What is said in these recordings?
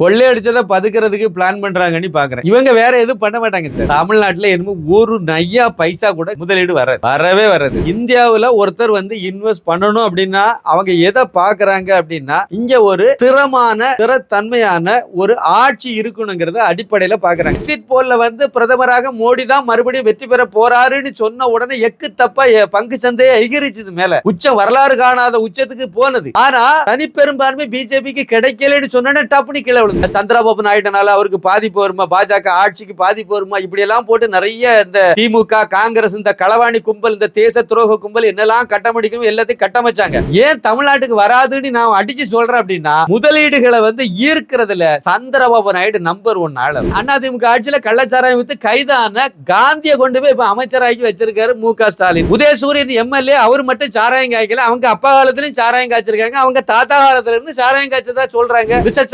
கொள்ளையடிச்சதை பதுக்கிறதுக்கு plan பண்றாங்கன்னு பாக்குறேன். இவங்க வேற எதுவும் பண்ண மாட்டாங்க சார். தமிழ்நாட்டுல என்னமோ ஒரு நையா பைசா கூட முதலீடு வராது. வரவே வராது. இந்தியாவுல ஒருத்தர் வந்து இன்வெஸ்ட் பண்ணணும் அப்படின்னா அவங்க எதை பாக்குறாங்க அப்படின்னா இங்க ஒரு திறமான திறத்தன்மையான ஒரு ஆட்சி இருக்கணுங்கிறத அடிப்படையில பாக்குறாங்க. எக்ஸிட் போல்ல வந்து பிரதமராக மோடி தான் மறுபடியும் வெற்றி பெற போறாருன்னு சொன்ன உடனே எக்கு தப்பா பங்கு சந்தையை அதிகரிச்சது மேல. உச்சம் வரலாறு காணாத உச்சத்துக்கு போனது. ஆனா தனிப்பெரும்பான்மை பிஜேபிக்கு கிடைக்கலன்னு சொன்னோன்னே டப்புனு கீழே விழுந்து சந்திரபாபு நாயுடுனால அவருக்கு பாதிப்பு வருமா? பாஜக ஆட்சிக்கு பாதிப்பு வருமா? இப்படி எல்லாம் போட்டு நிறைய இந்த திமுக காங்கிரஸ் இந்த களவாணி கும்பல் இந்த தேச துரோக கும்பல் என்னெல்லாம் கட்டமடிக்கணும் எல்லாத்தையும் கட்டமைச்சாங்க. ஏன் தமிழ்நாட்டுக்கு வராதுன்னு நான் அடிச்சு சொல்றேன் அப்படின்னா முதலீடுகளை வந்து ஈர்க்கிறதுல சந்திரபாபு நாயுடு நம்பர் ஒன் ஆளு அதிமுக ஆட்சியில கள்ளச்சாராயம் வித்து கைதான காந்தியை கொண்டு போய் இப்ப அமைச்சராகி வச்சிருக்காரு மு க ஸ்டாலின். உதயசூரியன் எம்எல்ஏ அவர் மட்டும் சாராயம் காய்க்கல. அவங்க அப்பா காலத்துலயும் சாராயம் காய்ச்சிருக்காங்க. அவங்க தாத்தா காலத்துல இருந்து சாராயம் காய்ச்சதா சொல்றாங்க. விஷ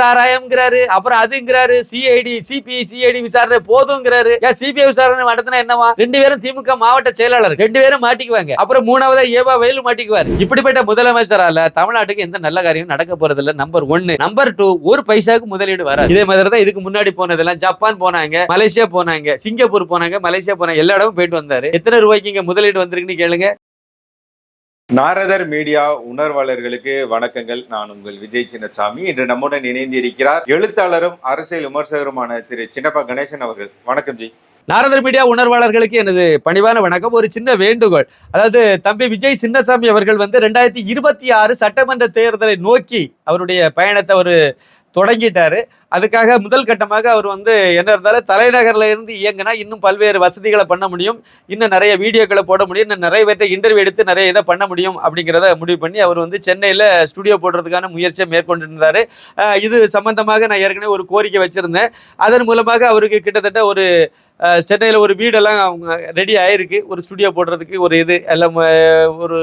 சாராயம்ங்கிறாரு அப்புறம் அதுங்கிறாரு. சிஐடி சிபிஐ சிஐடி விசாரணை போதுங்கிறாரு. ஏன் சிபிஐ விசாரணை நடத்தினா என்னவா ரெண்டு பேரும் திமுக மாவட்ட செயலாளர். ரெண்டு பேரும் மாட்டிக்குவாங்க. அப்புறம் மூணாவதா ஏவா வயல் மாட்டிக்குவாரு. இப்படிப்பட்ட முதலமைச்சரால தமிழ்நாட்டுக்கு எந்த நல்ல காரியம் நடக்க போறது இல்ல நம்பர் ஒன்னு நம்பர் டூ ஒரு பைசாவுக்கு முதலீடு வராது. இதே மாதிரி தான் இதுக்கு முன்னாடி போனதெல்லாம் ஜப்பான் போனாங்க மலேசியா போனாங்க சிங்கப்பூர் போனாங்க மலேசியா போனாங்க. எல்லா இடமும் போயிட்டு வந்தாரு. எத்தனை ரூபாய்க்கு இங்க முதலீடு வந்திருக்குன்னு கேளுங்க. நாரதர் மீடியா உணர்வாளர்களுக்கு வணக்கங்கள். நான் உங்கள் விஜய் சின்னசாமி. இன்று நம்முடன் இணைந்து இருக்கிறார் எழுத்தாளரும் அரசியல் விமர்சகருமான திரு சின்னப்பா கணேசன் அவர்கள். வணக்கம் ஜி. நாரதர் மீடியா உணர்வாளர்களுக்கு எனது பணிவான வணக்கம். ஒரு சின்ன வேண்டுகோள். அதாவது தம்பி விஜய் சின்னசாமி அவர்கள் வந்து ரெண்டாயிரத்தி இருபத்தி ஆறு சட்டமன்ற தேர்தலை நோக்கி அவருடைய பயணத்தை அவர் தொடங்கிட்டாரு. அதுக்காக முதல் கட்டமாக அவர் வந்து என்ன இருந்தாலும் தலைநகரில் இருந்து இயங்கினா இன்னும் பல்வேறு வசதிகளை பண்ண முடியும். இன்னும் நிறைய வீடியோக்களை போட முடியும். இன்னும் நிறைய பேர்ட்ட இன்டர்வியூ எடுத்து நிறைய இதை பண்ண முடியும் அப்படிங்கிறத முடிவு பண்ணி அவர் வந்து சென்னையில் ஸ்டுடியோ போடுறதுக்கான முயற்சியை மேற்கொண்டிருந்தார். இது சம்பந்தமாக நான் ஏற்கனவே ஒரு கோரிக்கை வச்சுருந்தேன். அதன் மூலமாக அவருக்கு கிட்டத்தட்ட ஒரு சென்னையில் ஒரு வீடெல்லாம் அவங்க ரெடி ஆயிருக்கு. ஒரு ஸ்டுடியோ போடுறதுக்கு ஒரு இது எல்லாம் ஒரு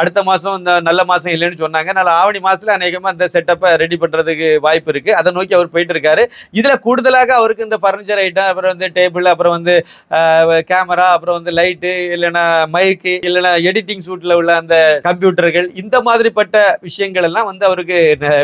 அடுத்த மாதம் இந்த நல்ல மாதம் இல்லைன்னு சொன்னாங்க. நல்ல ஆவணி மாதத்தில் அநேகமாக அந்த செட்டப்பை ரெடி பண்ணுறதுக்கு வாய்ப்பு இருக்குது அதை நோக்கி அவர் போயிட்டு இருக்காரு இதில் கூடுதலாக அவருக்கு இந்த ஃபர்னிச்சர் ஐட்டம் அப்புறம் வந்து டேபிள் அப்புறம் வந்து கேமரா அப்புறம் வந்து லைட்டு இல்லைன்னா மைக்கு இல்லைன்னா எடிட்டிங் சூட்டில் உள்ள அந்த கம்ப்யூட்டர்கள் இந்த மாதிரிப்பட்ட விஷயங்கள் எல்லாம் வந்து அவருக்கு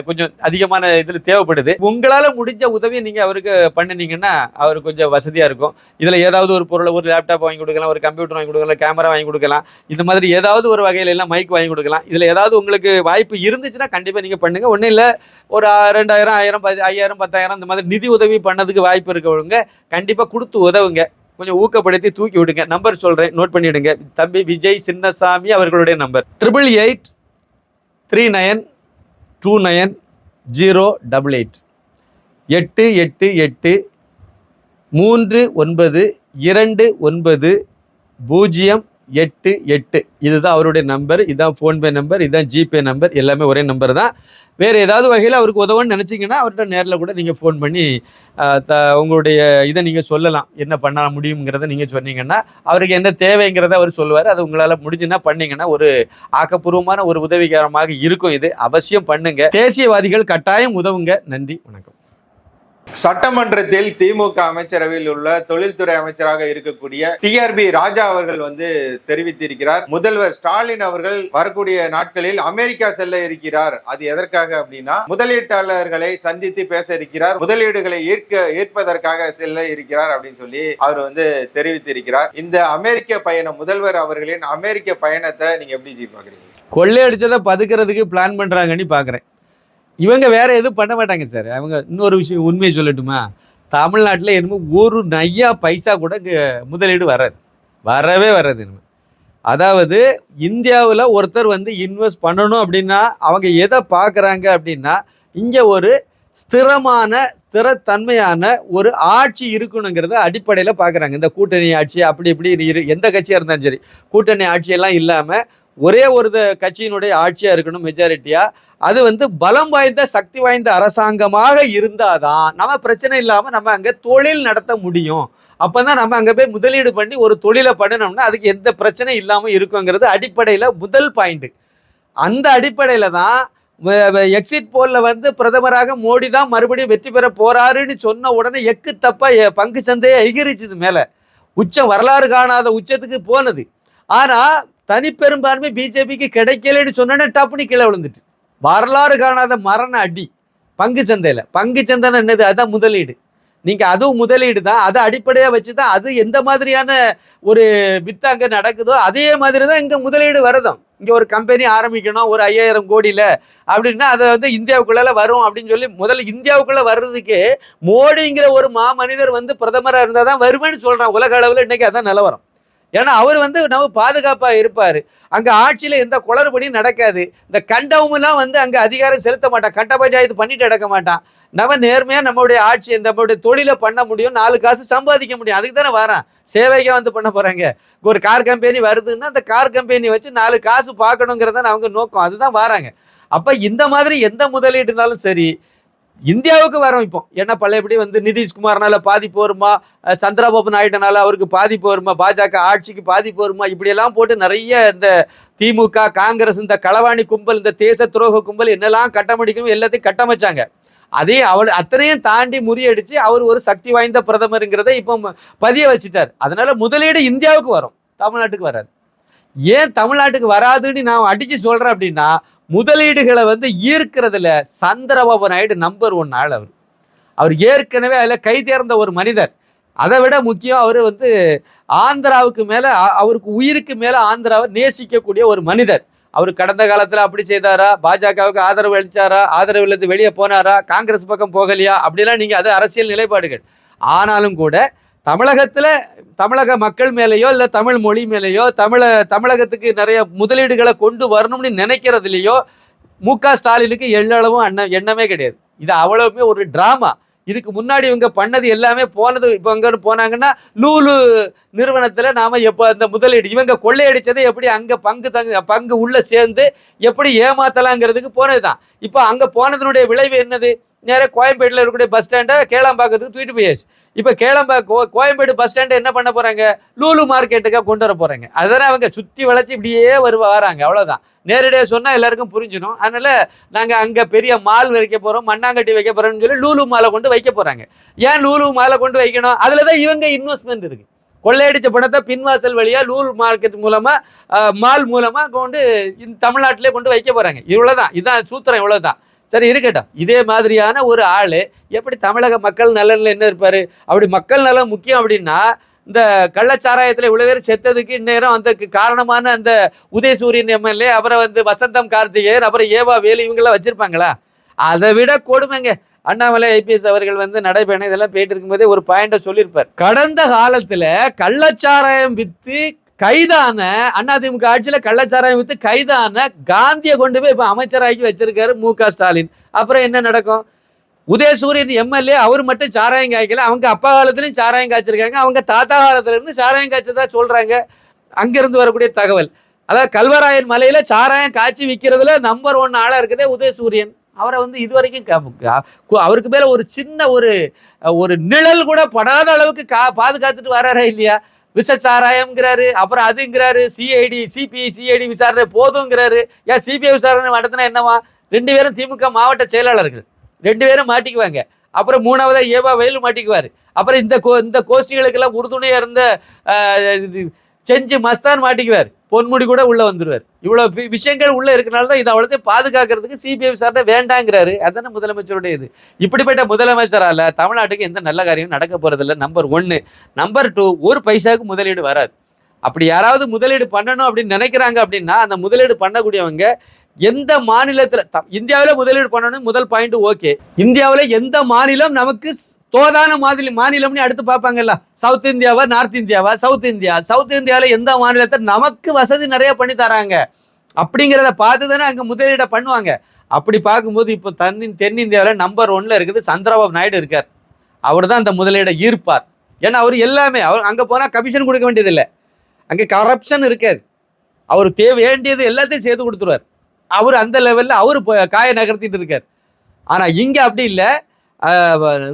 கொஞ்சம் அதிகமான இதில் தேவைப்படுது. உங்களால் முடிஞ்ச உதவியை நீங்கள் அவருக்கு பண்ணினீங்கன்னா அவருக்கு கொஞ்சம் வசதியாக இருக்கும். இதில் ஏதாவது ஒரு பொருளை ஒரு லேப்டாப் வாங்கி கொடுக்கலாம் ஒரு கம்ப்யூட்டர் வாங்கி கொடுக்கலாம் கேமரா வாங்கி கொடுக்கலாம். இந்த மாதிரி ஏதாவது ஒரு வகையில எல்லாம் மைக் வாங்கி கொடுக்கலாம். இதில் ஏதாவது உங்களுக்கு வாய்ப்பு இருந்துச்சுன்னா கண்டிப்பாக நீங்கள் பண்ணுங்கள் ஒன்றும் இல்லை ஒரு ரெண்டாயிரம் ஆயிரம் பதி- ஐயாயிரம் பத்தாயிரம் இந்த மாதிரி நிதி உதவி பண்ணதுக்கு வாய்ப்பு இருக்கவங்க கண்டிப்பாக கொடுத்து உதவுங்க. கொஞ்சம் ஊக்கப்படுத்தி தூக்கி விடுங்க. நம்பர் சொல்கிறேன் நோட் பண்ணிவிடுங்க தம்பி விஜய் சின்னசாமி அவர்களுடைய number triple eight three nine two nine zero double eight எட்டு எட்டு எட்டு மூன்று ஒன்பது இரண்டு ஒன்பது பூஜ்ஜியம் எட்டு எட்டு. இதுதான் அவருடைய நம்பர் இதுதான் ஃபோன்பே நம்பர் இதுதான் ஜிபே நம்பர் எல்லாமே ஒரே நம்பர் தான். வேறு ஏதாவது வகையில் அவருக்கு உதவுன்னு நினச்சிங்கன்னா அவர்கிட்ட நேரில் கூட நீங்கள் ஃபோன் பண்ணி த உங்களுடைய இதை நீங்கள் சொல்லலாம். என்ன பண்ண முடியுங்கிறத நீங்கள் சொன்னீங்கன்னா அவருக்கு என்ன தேவைங்கிறத அவர் சொல்லுவார். அது உங்களால் முடிஞ்சுன்னா பண்ணிங்கன்னா ஒரு ஆக்கப்பூர்வமான ஒரு உதவிகரமாக இருக்கும் இது. அவசியம் பண்ணுங்கள் தேசியவாதிகள் கட்டாயம் உதவுங்க. நன்றி வணக்கம். சட்டமன்றத்தில் திமுக அமைச்சரவையில் உள்ள தொழில்துறை அமைச்சராக இருக்கக்கூடிய டிஆர்பி ராஜா அவர்கள் வந்து தெரிவித்திருக்கிறார். முதல்வர் ஸ்டாலின் அவர்கள் வரக்கூடிய நாட்களில் அமெரிக்கா செல்ல இருக்கிறார். அது எதற்காக அப்படின்னா முதலீட்டாளர்களை சந்தித்து பேச இருக்கிறார். முதலீடுகளை ஈர்க்க ஈர்ப்பதற்காக செல்ல இருக்கிறார் அப்படின்னு சொல்லி அவர் வந்து தெரிவித்திருக்கிறார். இந்த அமெரிக்க பயணம் முதல்வர் அவர்களின் அமெரிக்க பயணத்தை நீங்க எப்படி ஜி பாக்குறீங்க? கொள்ளையடிச்சதை பதுக்கிறதுக்கு பிளான் பண்ணுறாங்கன்னு பாக்குறேன். இவங்க வேற எதுவும் பண்ண மாட்டாங்க சார் அவங்க இன்னொரு விஷயம் உண்மையை சொல்லட்டுமா? தமிழ்நாட்டில் என்னமோ ஒரு நையா பைசா கூட முதலீடு வராது. வரவே வராது இனிமே. அதாவது இந்தியாவில் ஒருத்தர் வந்து இன்வெஸ்ட் பண்ணணும் அப்படின்னா அவங்க எதை பார்க்குறாங்க அப்படின்னா இங்கே ஒரு ஸ்திரமான ஸ்திரத்தன்மையான ஒரு ஆட்சி இருக்கணுங்கிறத அடிப்படையில் பார்க்குறாங்க. இந்த கூட்டணி ஆட்சி அப்படி இப்படி இரு எந்த கட்சியாக இருந்தாலும் சரி. கூட்டணி ஆட்சியெல்லாம் இல்லாமல் ஒரே ஒரு கட்சியினுடைய ஆட்சியாக இருக்கணும் மெஜாரிட்டியாக அது வந்து பலம் வாய்ந்த சக்தி வாய்ந்த அரசாங்கமாக இருந்தால் தான் நம்ம பிரச்சனை இல்லாமல் நம்ம அங்கே தொழில் நடத்த முடியும். அப்போ தான் நம்ம அங்கே போய் முதலீடு பண்ணி ஒரு தொழிலை பண்ணணும்னா அதுக்கு எந்த பிரச்சனையும் இல்லாமல் இருக்குங்கிறது அடிப்படையில் முதல் பாயிண்ட்டு அந்த அடிப்படையில் தான் எக்ஸிட் போலில் வந்து பிரதமராக மோடி தான் மறுபடியும் வெற்றி பெற போறாருன்னு சொன்ன உடனே எக்கு தப்பாக எ- பங்கு சந்தையை எகிரிச்சது மேலே. உச்சம் வரலாறு காணாத உச்சத்துக்கு போனது. ஆனால் தனிப்பெரும்பான்மை பிஜேபிக்கு கிடைக்கலன்னு சொன்னோன்னே டப்புனு கீழே விழுந்துட்டு. வரலாறு காணாத மரண அடி. பங்கு சந்தையில். பங்கு சந்தைன்னு என்னது? அதான் முதலீடு. நீங்கள் அதுவும் முதலீடு தான். அதை அடிப்படையாக வச்சு தான் அது எந்த மாதிரியான ஒரு வித்து அங்கே நடக்குதோ அதே மாதிரி தான் இங்கே முதலீடு வருதும். இங்கே ஒரு கம்பெனி ஆரம்பிக்கணும். ஒரு ஐயாயிரம் கோடியில் அப்படின்னா அதை வந்து இந்தியாவுக்குள்ளே வரும் அப்படின்னு சொல்லி முதல்ல இந்தியாவுக்குள்ளே வர்றதுக்கு மோடிங்கிற ஒரு மா மனிதர் வந்து பிரதமராக இருந்தால் தான் வருவேன்னு சொல்கிறான் உலக அளவில் இன்றைக்கி அதான் நிலவரம். ஏன்னா அவர் வந்து நம்ம பாதுகாப்பாக இருப்பார். அங்கே ஆட்சியில் எந்த குளறுபடியும் நடக்காது. இந்த கண்டவமெல்லாம் வந்து அங்கே அதிகாரம் செலுத்த மாட்டான். கட்ட பஞ்சாயத்து பண்ணிட்டு நடக்க மாட்டான். நம்ம நேர்மையாக நம்மளுடைய ஆட்சி நம்மளுடைய தொழிலை பண்ண முடியும். நாலு காசு சம்பாதிக்க முடியும். அதுக்கு தானே வரான். சேவைக்காக வந்து பண்ண போகிறாங்க ஒரு கார் கம்பெனி வருதுன்னா அந்த கார் கம்பெனி வச்சு நாலு காசு பார்க்கணுங்கிறதான் அவங்க நோக்கம். அதுதான் வராங்க. அப்போ இந்த மாதிரி எந்த முதலீடுனாலும் சரி இந்தியாவுக்கு வரோம் இப்போ. ஏன்னா பழையபடி வந்து நிதிஷ்குமார்னால பாதிப்பு வருமா? சந்திரபாபு நாயுடுனால அவருக்கு பாதிப்பு வருமா? பாஜக ஆட்சிக்கு பாதிப்பு வருமா? இப்படியெல்லாம் போட்டு நிறைய இந்த திமுக காங்கிரஸ் இந்த களவாணி கும்பல் இந்த தேச துரோக கும்பல் என்னெல்லாம் கட்டமடிக்கணும் எல்லாத்தையும் கட்டமைச்சாங்க. அதே அவள் அத்தனையும் தாண்டி முறியடிச்சு அவர் ஒரு சக்தி வாய்ந்த பிரதமருங்கிறத இப்போ பதிய வச்சுட்டார். அதனால முதலீடு இந்தியாவுக்கு வரும். தமிழ்நாட்டுக்கு வராது. ஏன் தமிழ்நாட்டுக்கு வராதுன்னு நான் அடிச்சு சொல்றேன் அப்படின்னா முதலீடுகளை வந்து ஈர்க்கிறதுல சந்திரபாபு நாயுடு நம்பர் ஒன் ஆள் அவர். அவர் ஏற்கனவே அதில் கை தேர்ந்த ஒரு மனிதர். அதை விட முக்கியம் அவர் வந்து ஆந்திராவுக்கு மேலே அவருக்கு உயிருக்கு மேலே ஆந்திராவை நேசிக்கக்கூடிய ஒரு மனிதர். அவர் கடந்த காலத்தில் அப்படி செய்தாரா? பாஜகவுக்கு ஆதரவு அளிச்சாரா? ஆதரவு இல்லாத வெளியே போனாரா? காங்கிரஸ் பக்கம் போகலையா? அப்படிலாம் நீங்கள் அது அரசியல் நிலைப்பாடுகள். ஆனாலும் கூட தமிழகத்தில் தமிழக மக்கள் மேலேயோ இல்லை தமிழ் மொழி மேலேயோ தமிழ தமிழகத்துக்கு நிறைய முதலீடுகளை கொண்டு வரணும்னு நினைக்கிறதுலையோ மு க ஸ்டாலினுக்கு எள்ளளவும் அண்ண எண்ணமே கிடையாது. இது அவ்வளவுமே ஒரு ட்ராமா. இதுக்கு முன்னாடி இவங்க பண்ணது எல்லாமே போனது இப்போ அங்கன்னு போனாங்கன்னா லூலு நிறுவனத்தில் நாம் எப்போ அந்த முதலீடு இவங்க கொள்ளையடித்ததை எப்படி அங்கே பங்கு தங்க பங்கு உள்ளே சேர்ந்து எப்படி ஏமாத்தலாங்கிறதுக்கு போனது தான் இப்போ அங்கே போனதனுடைய விளைவு என்னது? நேராக கோயம்பேட்டில் இருக்கக்கூடிய பஸ் ஸ்டாண்டை கேளாம்பாக்கத்துக்கு தூக்கிட்டு போயாச்சு. இப்போ கேளம்பா கோ கோயம்பேடு பஸ் ஸ்டாண்டை என்ன பண்ண போகிறாங்க லூலு மார்க்கெட்டுக்காக கொண்டு வர போகிறாங்க அதெல்லாம் அவங்க சுற்றி வளைச்சி இப்படியே வருவ வராங்க. அவ்வளோதான் நேரடியாக சொன்னால் எல்லாருக்கும் புரிஞ்சிடும். அதனால் நாங்கள் அங்கே பெரிய மால் வைக்க போகிறோம் மண்ணாங்கட்டி வைக்க போகிறோம்னு சொல்லி லூலு மாலை கொண்டு வைக்க போகிறாங்க ஏன் லூலு மாலை கொண்டு வைக்கணும்? அதில் தான் இவங்க இன்வெஸ்ட்மெண்ட் இருக்குது கொள்ளையடிச்ச பணத்தை பின்வாசல் வழியாக லூல் மார்க்கெட் மூலமாக மால் மூலமாக கொண்டு இந்த தமிழ்நாட்டிலே கொண்டு வைக்க போகிறாங்க இவ்வளோ தான் இதுதான் சூத்திரம் இவ்வளவுதான். சரி இருக்கட்டும். இதே மாதிரியான ஒரு ஆள் எப்படி தமிழக மக்கள் நலனில் என்ன இருப்பார்? அப்படி மக்கள் நலம் முக்கியம் அப்படின்னா இந்த கள்ளச்சாராயத்தில் இவ்வளோ பேர் செத்ததுக்கு இந்நேரம் அந்த காரணமான அந்த உதயசூரியன் எம்எல்ஏ அப்புறம் வந்து வசந்தம் கார்த்திகேயன் அப்புறம் ஏவா வேலு இவங்கெல்லாம் வச்சுருப்பாங்களா? அதை விட கொடுமைங்க. அண்ணாமலை ஐபிஎஸ் அவர்கள் வந்து நடைபயணம் இதெல்லாம் போயிட்டு இருக்கும்போதே ஒரு பாயிண்டை சொல்லியிருப்பார். கடந்த காலத்தில் கள்ளச்சாராயம் விற்று கைதான அதிமுக ஆட்சியில் கள்ளச்சாராயம் வித்து கைதான காந்தியை கொண்டு போய் இப்போ அமைச்சராகி வச்சிருக்காரு மு க ஸ்டாலின். அப்புறம் என்ன நடக்கும்? உதயசூரியன் எம்எல்ஏ அவர் மட்டும் சாராயம் காய்க்கல. அவங்க அப்பா காலத்துலையும் சாராயம் காய்ச்சிருக்காங்க. அவங்க தாத்தா காலத்துலேருந்து சாராயம் காய்ச்சதா சொல்கிறாங்க அங்கேருந்து வரக்கூடிய தகவல். அதாவது கல்வராயன் மலையில் சாராயம் காய்ச்சி விற்கிறதுல நம்பர் ஒன் ஆளாக இருக்குதே உதயசூரியன் அவரை வந்து இது வரைக்கும் கு- அவருக்கு மேலே ஒரு சின்ன ஒரு ஒரு நிழல் கூட படாத அளவுக்கு கா பாதுகாத்துட்டு வராரா இல்லையா? விஷ சாராயம்ங்கிறாரு அப்புறம் அதுங்கிறாரு சிஐடி சிபிஐ சிஐடி விசாரணை போதுங்கிறாரு. ஏன் சிபிஐ விசாரணை நடத்தினா என்னவா ரெண்டு பேரும் திமுக மாவட்ட செயலாளர்கள். ரெண்டு பேரும் மாட்டிக்குவாங்க. அப்புறம் மூணாவதாக ஏவா வயலு மாட்டிக்குவார். அப்புறம் இந்த கோ இந்த கோஷ்டிகளுக்கெல்லாம் உறுதுணையாக இருந்த இது செஞ்சு மஸ்தான் மாட்டிக்குவார். பொன்முடி கூட உள்ளே வந்துடுவார் இவ்வளோ வி- விஷயங்கள் உள்ளே இருக்கனால தான் இதை அவ்வளோத்தையும் பாதுகாக்கிறதுக்கு சிபிஐ விசாரணை வேண்டாங்கிறாரு. அதானே முதலமைச்சருடைய இது இப்படிப்பட்ட முதலமைச்சரால் தமிழ்நாட்டுக்கு எந்த நல்ல காரியம் நடக்க போகிறதில்ல நம்பர் ஒன்று நம்பர் டூ ஒரு பைசாவுக்கு முதலீடு வராது. அப்படி யாராவது முதலீடு பண்ணணும் அப்படின்னு நினைக்கிறாங்க அப்படின்னா அந்த முதலீடு பண்ணக்கூடியவங்க எந்த மாநிலத்தில் இந்தியாவில் முதலீடு பண்ணணும் முதல் பாயிண்ட் ஓகே இந்தியாவில் எந்த மாநிலம் நமக்கு தோதான மாதிரி மாநிலம்னு அடுத்து பார்ப்பாங்கல்ல. சவுத் இந்தியாவா நார்த் இந்தியாவா சவுத் இந்தியா சவுத் இந்தியாவில் எந்த மாநிலத்தை நமக்கு வசதி நிறைய பண்ணி தராங்க. அப்படிங்கிறத பார்த்து தானே அங்கே முதலீடை பண்ணுவாங்க. அப்படி பார்க்கும்போது இப்போ தன்னி தென்னிந்தியாவில் நம்பர் ஒன்ல இருக்குது சந்திரபாபு நாயுடு இருக்கார். அவர் தான் அந்த முதலீடை ஈர்ப்பார். ஏன்னா அவர் எல்லாமே அவர் அங்கே போனால் கமிஷன் கொடுக்க வேண்டியதில்லை. அங்கே கரப்ஷன் இருக்காது. அவர் தேவை வேண்டியது எல்லாத்தையும் செய்து கொடுத்துருவார். அவர் அந்த லெவலில் அவர் காய நகர்த்திட்டு இருக்கார். ஆனால் இங்கே அப்படி இல்லை.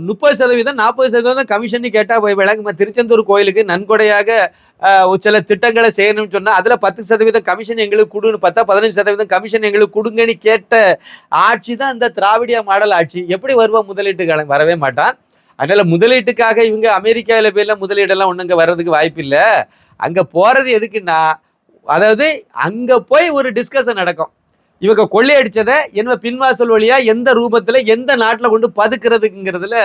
முப்பது சதவீதம் நாற்பது சதவீதம் கமிஷன் கேட்டால் போய் விளங்குமா? திருச்செந்தூர் கோயிலுக்கு நன்கொடையாக ஒரு சில திட்டங்களை செய்யணும்னு சொன்னால் அதில் பத்து சதவீதம் கமிஷன் எங்களுக்கு கொடுன்னு பார்த்தா பதினஞ்சு சதவீதம் கமிஷன் எங்களுக்கு கொடுங்கன்னு கேட்ட ஆட்சி தான் இந்த திராவிடிய மாடல் ஆட்சி. எப்படி வருவா முதலீட்டுக்காரன்? வரவே மாட்டான். அதனால் முதலீட்டுக்காக இவங்க அமெரிக்காவில் போயெல்லாம் முதலீடெல்லாம் ஒன்றும் இங்கே வர்றதுக்கு வாய்ப்பு இல்லை அங்கே போகிறது எதுக்குன்னா அதாவது அங்கே போய் ஒரு டிஸ்கஷன் நடக்கும். இவங்க கொள்ளையடிச்சதை என்ன பின்வாசல் வழியா எந்த ரூபத்தில் எந்த நாட்டில் கொண்டு பதுக்கிறதுங்கிறதுல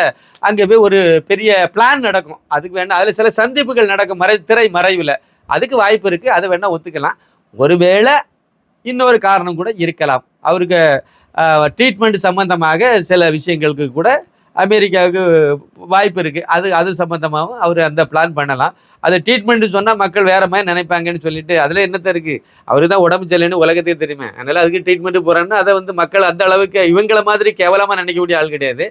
அங்கே போய் ஒரு பெரிய பிளான் நடக்கும். அதுக்கு வேணா அதில் சில சந்திப்புகள் நடக்கும் மறை திரை மறைவில். அதுக்கு வாய்ப்பு இருக்குது அதை வேணால் ஒத்துக்கலாம். ஒருவேளை இன்னொரு காரணம் கூட இருக்கலாம். அவருக்கு ட்ரீட்மெண்ட் சம்பந்தமாக சில விஷயங்களுக்கு கூட அமெரிக்காவுக்கு வாய்ப்பு இருக்குது அது அது சம்மந்தமாகவும் அவர் அந்த பிளான் பண்ணலாம். அது ட்ரீட்மெண்ட்டு சொன்னால் மக்கள் வேறு மாதிரி நினைப்பாங்கன்னு சொல்லிட்டு அதில் என்னத்த இருக்குது அவர் தான் உடம்பு சரியில்லைன்னு உலகத்தையே தெரியுமே. அதனால் அதுக்கு ட்ரீட்மெண்ட்டு போகிறான்னு அதை வந்து மக்கள் அந்த அளவுக்கு இவங்கள மாதிரி கேவலமாக நினைக்கக்கூடிய ஆள் கிடையாது.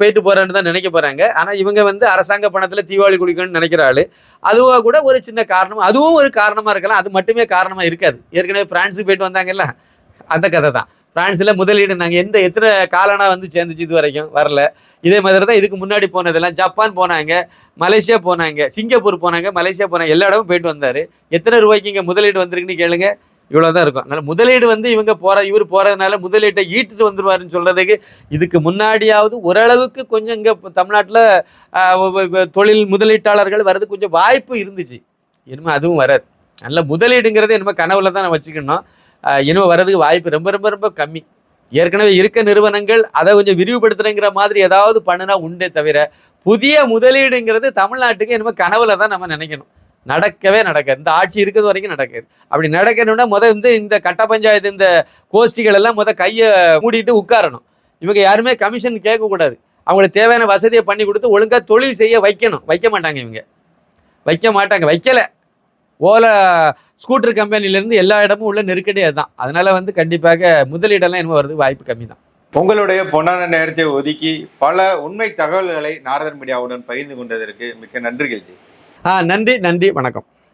போயிட்டு போகிறான்னு தான் நினைக்க போகிறாங்க ஆனால் இவங்க வந்து அரசாங்க பணத்தில் தீபாவளி குடிக்கணும்னு நினைக்கிற ஆள். அதுவாக கூட ஒரு சின்ன காரணம் அதுவும் ஒரு காரணமாக இருக்கலாம். அது மட்டுமே காரணமாக இருக்காது. ஏற்கனவே பிரான்ஸுக்கு போயிட்டு வந்தாங்கல்ல? அந்த கதை தான் பிரான்ஸில் முதலீடு நாங்கள் எந்த எத்தனை காலனா வந்து சேர்ந்துச்சு இது வரைக்கும் வரல. இதே மாதிரி தான் இதுக்கு முன்னாடி போனதெல்லாம் ஜப்பான் போனாங்க மலேசியா போனாங்க சிங்கப்பூர் போனாங்க மலேசியா போனாங்க எல்லா இடமும் போயிட்டு வந்தாரு. எத்தனை ரூபாய்க்கு இங்கே முதலீடு வந்திருக்குன்னு கேளுங்க. இவ்வளவுதான் இருக்கும். அதனால் முதலீடு வந்து இவங்க போகிற இவர் போகிறதுனால முதலீட்டை ஈட்டுட்டு வந்துடுவாருன்னு சொல்கிறதுக்கு இதுக்கு முன்னாடியாவது ஓரளவுக்கு கொஞ்சம் இங்கே தமிழ்நாட்டில் தொழில் முதலீட்டாளர்கள் வர்றது கொஞ்சம் வாய்ப்பு இருந்துச்சு. இனிமேல் அதுவும் வராது. நல்ல முதலீடுங்கிறது என்னமோ கனவுல தான் வச்சுக்கணும். இன்னும் இனிமே வர்றதுக்கு வாய்ப்பு ரொம்ப ரொம்ப ரொம்ப கம்மி. ஏற்கனவே இருக்க நிறுவனங்கள் அதை கொஞ்சம் விரிவுபடுத்துறேங்கிற மாதிரி ஏதாவது பண்ணுனா உண்டே தவிர புதிய முதலீடுங்கிறது தமிழ்நாட்டுக்கு என்னமோ கனவுல தான் நம்ம நினைக்கணும். நடக்கவே நடக்காது. இந்த ஆட்சி இருக்கிறது வரைக்கும் நடக்காது. அப்படி நடக்கணும்னா முத வந்து இந்த கட்ட பஞ்சாயத்து இந்த கோஷ்டிகள் எல்லாம் முத கையை மூடிட்டு உட்காரணும். இவங்க யாருமே கமிஷன் கேட்கக்கூடாது அவங்களுக்கு தேவையான வசதியை பண்ணி கொடுத்து ஒழுங்காக தொழில் செய்ய வைக்கணும். வைக்க மாட்டாங்க இவங்க. வைக்க மாட்டாங்க. வைக்கலை. ஓலா ஸ்கூட்டர் கம்பெனிலேருந்து எல்லா இடமும் உள்ள நெருக்கடி அதுதான். அதனால வந்து கண்டிப்பாக முதலீடெல்லாம் என்ன வருது வாய்ப்பு கம்மி தான் உங்களுடைய பொன்னான நேரத்தை ஒதுக்கி பல உண்மை தகவல்களை நாரதன் மீடியாவுடன் பகிர்ந்து கொண்டதற்கு மிக்க நன்றி கெல்ஜி. ஆ நன்றி நன்றி வணக்கம்.